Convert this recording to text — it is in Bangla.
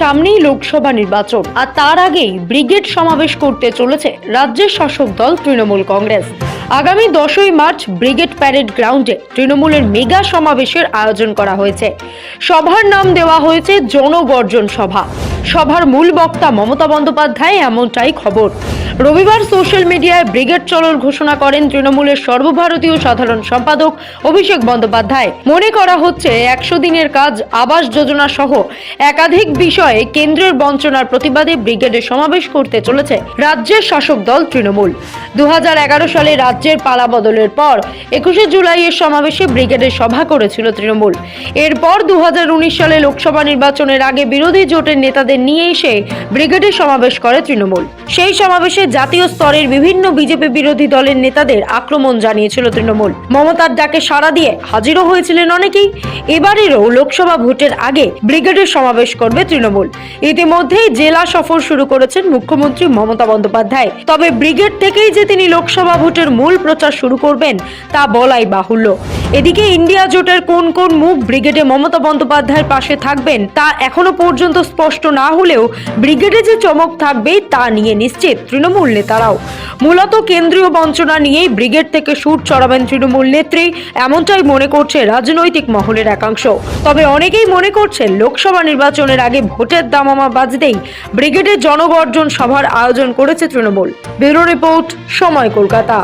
সামনেই লোকসভা নির্বাচন, আর তার আগেই ব্রিগেড সমাবেশ করতে চলেছে রাজ্যের শাসক দল তৃণমূল কংগ্রেস। আগামী দশই মার্চ ব্রিগেড প্যারেড গ্রাউন্ডে তৃণমূলের মেগা সমাবেশের আয়োজন করা হয়েছে। সভার নাম দেওয়া হয়েছে জনগর্জন সভা। সভার মূল বক্তা মমতা বন্দ্যোপাধ্যায়, এমনটাই খবর। রবিবার সোশ্যাল মিডিয়ায় ব্রিগেড চলর ঘোষণা করেন তৃণমূলের সর্বভারতীয় সাধারণ সম্পাদক অভিষেক বন্দ্যোপাধ্যায়। মনে করা হচ্ছে, একশো দিনের কাজ আবাস যোজনা সহ একাধিক বিষয়ে কেন্দ্রের বঞ্চনার প্রতিবাদে ব্রিগেডে সমাবেশ করতে চলেছে রাজ্যের শাসক দল তৃণমূল। দুহাজার এগারো সালে রাজ্যের পালা বদলের পর একুশে জুলাইয়ের সমাবেশে ব্রিগেডের সভা করেছিল তৃণমূল। এরপর দু হাজার উনিশ সালে লোকসভা নির্বাচনের আগে বিরোধী জোটের নেতাদের নিয়ে এসে ব্রিগেডের সমাবেশ করে তৃণমূল। সেই সমাবেশে জাতীয় স্তরের বিভিন্ন বিজেপি বিরোধী দলের নেতাদের আক্রমণ জানিয়েছিল তৃণমূল। মমতার ডাকে সাড়া দিয়ে হাজিরও হয়েছিলেন অনেকেই। এবারেরও লোকসভা ভোটের আগে ব্রিগেডের সমাবেশ করবে তৃণমূল। ইতিমধ্যেই জেলা সফর শুরু করেছেন মুখ্যমন্ত্রী মমতা বন্দ্যোপাধ্যায়। তবে ব্রিগেড থেকেই যে তিনি লোকসভা ভোটের মূল প্রচার শুরু করবেন, তা বলাই বাহুল্য। এদিকে ইন্ডিয়া জোটের কোন কোন মুখ ব্রিগেডে মমতা বন্দ্যোপাধ্যায়ের পাশে থাকবেন তা এখনও পর্যন্ত স্পষ্ট না হলেও ব্রিগেডে যে চমক থাকবে তা নিয়ে নিশ্চিত তৃণমূল নেতারাও। মূলত কেন্দ্রীয় বঞ্চনা নিয়েই ব্রিগেড থেকে সুর চড়াবেন তৃণমূল নেত্রী, এমনটাই মনে করছে রাজনৈতিক মহলের একাংশ। তবে অনেকেই মনে করছেন লোকসভা নির্বাচনের আগে ভোটের দামামা বাজতেই ব্রিগেডের জনগর্জন সভার আয়োজন করেছে তৃণমূল। ব্যুরো রিপোর্ট, সময় কলকাতা।